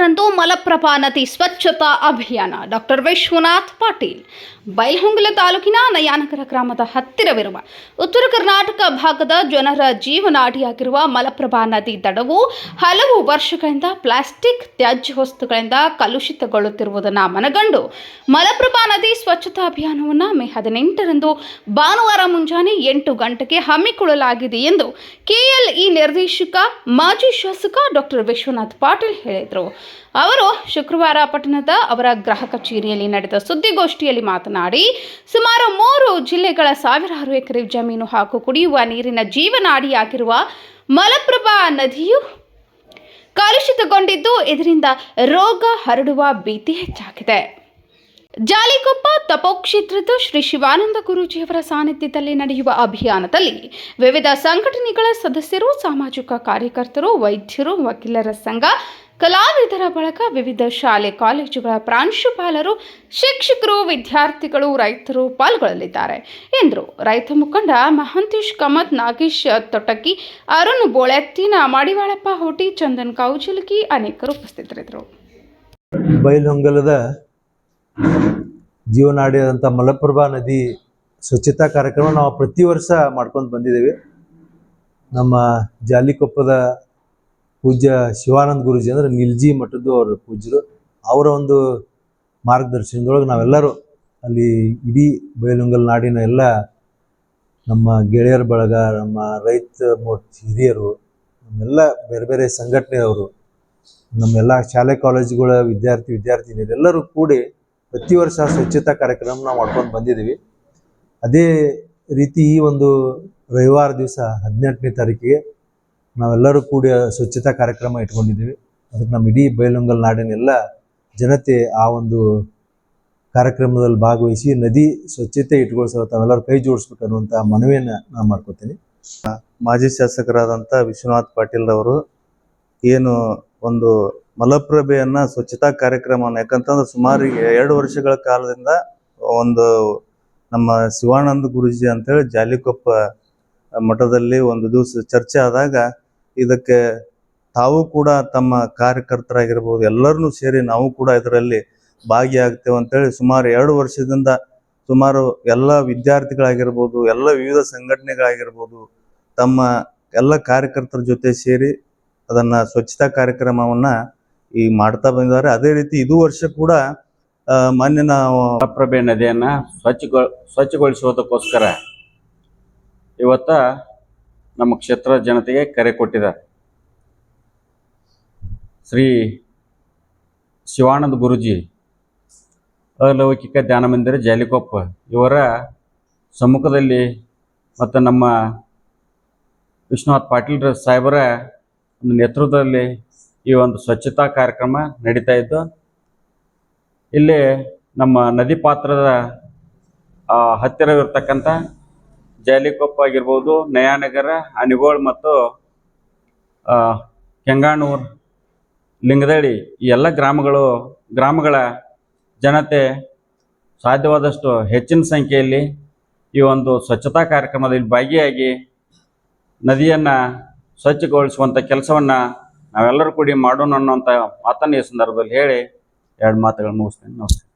ಎಂಟರಂದು ಮಲಪ್ರಭಾ ನದಿ ಸ್ವಚ್ಛತಾ ಅಭಿಯಾನ. ಡಾಕ್ಟರ್ ವಿಶ್ವನಾಥ್ ಪಾಟೀಲ್. ಬೈಲಹೊಂಗಲ ತಾಲೂಕಿನ ನಯಾನಗರ ಗ್ರಾಮದ ಹತ್ತಿರವಿರುವ ಉತ್ತರ ಕರ್ನಾಟಕ ಭಾಗದ ಜನರ ಜೀವನಾಡಿಯಾಗಿರುವ ಮಲಪ್ರಭಾ ನದಿ ದಡವು ಹಲವು ವರ್ಷಗಳಿಂದ ಪ್ಲಾಸ್ಟಿಕ್ ತ್ಯಾಜ್ಯ ವಸ್ತುಗಳಿಂದ ಕಲುಷಿತಗೊಳ್ಳುತ್ತಿರುವುದನ್ನು ಮನಗಂಡು ಮಲಪ್ರಭಾ ನದಿ ಸ್ವಚ್ಛತಾ ಅಭಿಯಾನವನ್ನು ಮೇ ಹದಿನೆಂಟರಂದು ಭಾನುವಾರ ಮುಂಜಾನೆ ಎಂಟು ಗಂಟೆಗೆ ಹಮ್ಮಿಕೊಳ್ಳಲಾಗಿದೆ ಎಂದು ಕೆಎಲ್ಇ ನಿರ್ದೇಶಕ, ಮಾಜಿ ಶಾಸಕ ಡಾಕ್ಟರ್ ವಿಶ್ವನಾಥ್ ಪಾಟೀಲ್ ಹೇಳಿದರು. ಅವರು ಶುಕ್ರವಾರ ಪಟ್ಟಣದ ಅವರ ಗೃಹ ಕಚೇರಿಯಲ್ಲಿ ನಡೆದ ಸುದ್ದಿಗೋಷ್ಠಿಯಲ್ಲಿ ಮಾತನಾಡಿ, ಸುಮಾರು ಮೂರು ಜಿಲ್ಲೆಗಳ ಸಾವಿರಾರು ಎಕರೆ ಜಮೀನು ಹಾಗೂ ಕುಡಿಯುವ ನೀರಿನ ಜೀವನಾಡಿಯಾಗಿರುವ ಮಲಪ್ರಭಾ ನದಿಯು ಕಲುಷಿತಗೊಂಡಿದ್ದು, ಇದರಿಂದ ರೋಗ ಹರಡುವ ಭೀತಿ ಹೆಚ್ಚಾಗಿದೆ. ಜಾಲಿಕೊಪ್ಪ ತಪೋಕ್ಷೇತ್ರದ ಶ್ರೀ ಶಿವಾನಂದ ಗುರೂಜಿಯವರ ಸಾನ್ನಿಧ್ಯದಲ್ಲಿ ನಡೆಯುವ ಅಭಿಯಾನದಲ್ಲಿ ವಿವಿಧ ಸಂಘಟನೆಗಳ ಸದಸ್ಯರು, ಸಾಮಾಜಿಕ ಕಾರ್ಯಕರ್ತರು, ವೈದ್ಯರು, ವಕೀಲರ ಸಂಘ ಕಲಾವಿದರ ಬಳಗ ವಿವಿಧ ಶಾಲೆ, ಕಾಲೇಜುಗಳ ಪ್ರಾಂಶುಪಾಲರು, ಶಿಕ್ಷಕರು, ವಿದ್ಯಾರ್ಥಿಗಳು, ರೈತರು ಪಾಲ್ಗೊಳ್ಳಲಿದ್ದಾರೆ ಎಂದರು. ರೈತ ಮುಖಂಡ ಮಹಂತೇಶ್ ಕಮತ್, ನಾಗೇಶ್ ತೊಟಕಿ ಅರುಣ್ ಬೋಳೆತ್ತಿನ ಮಾಡಿವಾಳಪ್ಪ ಹೋಟಿ, ಚಂದನ್ ಕೌಜಲ್ಗಿ ಅನೇಕರು ಉಪಸ್ಥಿತರಿದ್ದರು. ಬೈಲಹೊಂಗಲದ ಜೀವನಾಡಿಯಾದಂಥ ಮಲಪ್ರಭಾ ನದಿ ಸ್ವಚ್ಛತಾ ಕಾರ್ಯಕ್ರಮ ನಾವು ಪ್ರತಿ ವರ್ಷ ಮಾಡ್ಕೊಂಡು ಬಂದಿದ್ದೇವೆ. ನಮ್ಮ ಜಾಲಿಕೊಪ್ಪದ ಪೂಜ್ಯ ಶಿವಾನಂದ ಗುರುಜಿ ಅಂದರೆ ನಿಲ್ಜಿ ಮಠದ್ದು ಅವರು ಪೂಜ್ಯರು. ಅವರ ಒಂದು ಮಾರ್ಗದರ್ಶನದೊಳಗೆ ನಾವೆಲ್ಲರೂ ಅಲ್ಲಿ ಇಡೀ ಬಯಲುಂಗಲ್ ನಾಡಿನ ಎಲ್ಲ ನಮ್ಮ ಗೆಳೆಯರ ಬಳಗ, ನಮ್ಮ ರೈತ ಹಿರಿಯರು, ನಮ್ಮೆಲ್ಲ ಬೇರೆ ಬೇರೆ ಸಂಘಟನೆಯವರು ನಮ್ಮೆಲ್ಲ ಶಾಲೆ ಕಾಲೇಜುಗಳ ವಿದ್ಯಾರ್ಥಿ ವಿದ್ಯಾರ್ಥಿನಿಯರೆಲ್ಲರೂ ಕೂಡಿ ಪ್ರತಿ ವರ್ಷ ಸ್ವಚ್ಛತಾ ಕಾರ್ಯಕ್ರಮ ನಾವು ಮಾಡ್ಕೊಂಡು ಬಂದಿದ್ದೀವಿ. ಅದೇ ರೀತಿ ಈ ಒಂದು ರವಿವಾರ ದಿವಸ ಹದಿನೆಂಟನೇ ತಾರೀಕಿಗೆ ನಾವೆಲ್ಲರೂ ಕೂಡಿ ಸ್ವಚ್ಛತಾ ಕಾರ್ಯಕ್ರಮ ಇಟ್ಕೊಂಡಿದ್ದೀವಿ. ಅದಕ್ಕೆ ನಮ್ಮ ಇಡೀ ಬೈಲೊಂಗಲ್ ನಾಡಿನೆಲ್ಲ ಜನತೆ ಆ ಒಂದು ಕಾರ್ಯಕ್ರಮದಲ್ಲಿ ಭಾಗವಹಿಸಿ ನದಿ ಸ್ವಚ್ಛತೆ ಇಟ್ಕೊಳ್ಸೋ ತಾವೆಲ್ಲರೂ ಕೈ ಜೋಡಿಸ್ಬೇಕು ಅನ್ನುವಂಥ ಮನವಿಯನ್ನು ನಾನು ಮಾಡ್ಕೊತೀನಿ. ಮಾಜಿ ಶಾಸಕರಾದಂಥ ವಿಶ್ವನಾಥ್ ಪಾಟೀಲ್ ಅವರು ಏನು ಒಂದು ಮಲಪ್ರಭೆಯನ್ನು ಸ್ವಚ್ಛತಾ ಕಾರ್ಯಕ್ರಮವನ್ನು, ಯಾಕಂತಂದ್ರೆ ಸುಮಾರು ಎರಡು ವರ್ಷಗಳ ಕಾಲದಿಂದ ಒಂದು ನಮ್ಮ ಶಿವಾನಂದ ಗುರುಜಿ ಅಂತೇಳಿ ಜಾಲಿಕೊಪ್ಪ ಮಠದಲ್ಲಿ ಒಂದು ದಿವಸ ಚರ್ಚೆ ಆದಾಗ ಇದಕ್ಕೆ ತಾವು ಕೂಡ ತಮ್ಮ ಕಾರ್ಯಕರ್ತರಾಗಿರ್ಬೋದು, ಎಲ್ಲರನ್ನೂ ಸೇರಿ ನಾವು ಕೂಡ ಇದರಲ್ಲಿ ಭಾಗಿಯಾಗ್ತೇವೆ ಅಂತೇಳಿ ಸುಮಾರು ಎರಡು ವರ್ಷದಿಂದ ಸುಮಾರು ಎಲ್ಲ ವಿದ್ಯಾರ್ಥಿಗಳಾಗಿರ್ಬೋದು, ಎಲ್ಲ ವಿವಿಧ ಸಂಘಟನೆಗಳಾಗಿರ್ಬೋದು, ತಮ್ಮ ಎಲ್ಲ ಕಾರ್ಯಕರ್ತರ ಜೊತೆ ಸೇರಿ ಅದನ್ನ ಸ್ವಚ್ಛತಾ ಕಾರ್ಯಕ್ರಮವನ್ನ ಈ ಮಾಡ್ತಾ ಬಂದಿದ್ದಾರೆ. ಅದೇ ರೀತಿ ಇದು ವರ್ಷ ಕೂಡ ಮೊನ್ನೆ ನಾವು ಪ್ರಭೆ ನದಿಯನ್ನು ಸ್ವಚ್ಛಗೊಳ, ಸ್ವಚ್ಛಗೊಳಿಸುವುದಕ್ಕೋಸ್ಕರ ಇವತ್ತ ನಮ್ಮ ಕ್ಷೇತ್ರ ಜನತೆಗೆ ಕರೆ ಕೊಟ್ಟಿದ್ದಾರೆ. ಶ್ರೀ ಶಿವಾನಂದ ಗುರುಜಿ, ಅಲೌಕಿಕ ಧ್ಯಾನ ಮಂದಿರ ಜಾಲಿಕೊಪ್ಪ, ಇವರ ಸಮ್ಮುಖದಲ್ಲಿ ಮತ್ತು ನಮ್ಮ ವಿಶ್ವನಾಥ್ ಪಾಟೀಲ್ ಸಾಹೇಬರ ನೇತೃತ್ವದಲ್ಲಿ ಈ ಒಂದು ಸ್ವಚ್ಛತಾ ಕಾರ್ಯಕ್ರಮ ನಡೀತಾ ಇದ್ದು, ಇಲ್ಲಿ ನಮ್ಮ ನದಿ ಪಾತ್ರದ ಹತ್ತಿರವಿರ್ತಕ್ಕಂಥ ಜಾಲಿಕೊಪ್ಪ ಆಗಿರ್ಬೋದು ನಯಾನಗರ, ಅನಿಗೋಳ್ ಮತ್ತು ಕೆಂಗಾಣೂರ್, ಲಿಂಗದಳ್ಳಿ ಈ ಎಲ್ಲ ಗ್ರಾಮಗಳು, ಗ್ರಾಮಗಳ ಜನತೆ ಸಾಧ್ಯವಾದಷ್ಟು ಹೆಚ್ಚಿನ ಸಂಖ್ಯೆಯಲ್ಲಿ ಈ ಒಂದು ಸ್ವಚ್ಛತಾ ಕಾರ್ಯಕ್ರಮದಲ್ಲಿ ಭಾಗಿಯಾಗಿ ನದಿಯನ್ನು ಸ್ವಚ್ಛಗೊಳಿಸುವಂಥ ಕೆಲಸವನ್ನು ನಾವೆಲ್ಲರೂ ಕೂಡಿ ಮಾಡೋಣ ಅನ್ನೋಂಥ ಮಾತನ್ನು ಈ ಸಂದರ್ಭದಲ್ಲಿ ಹೇಳಿ ಎರಡು ಮಾತುಗಳು ಮುಗಿಸ್ತೇನೆ. ನಮಸ್ಕಾರ.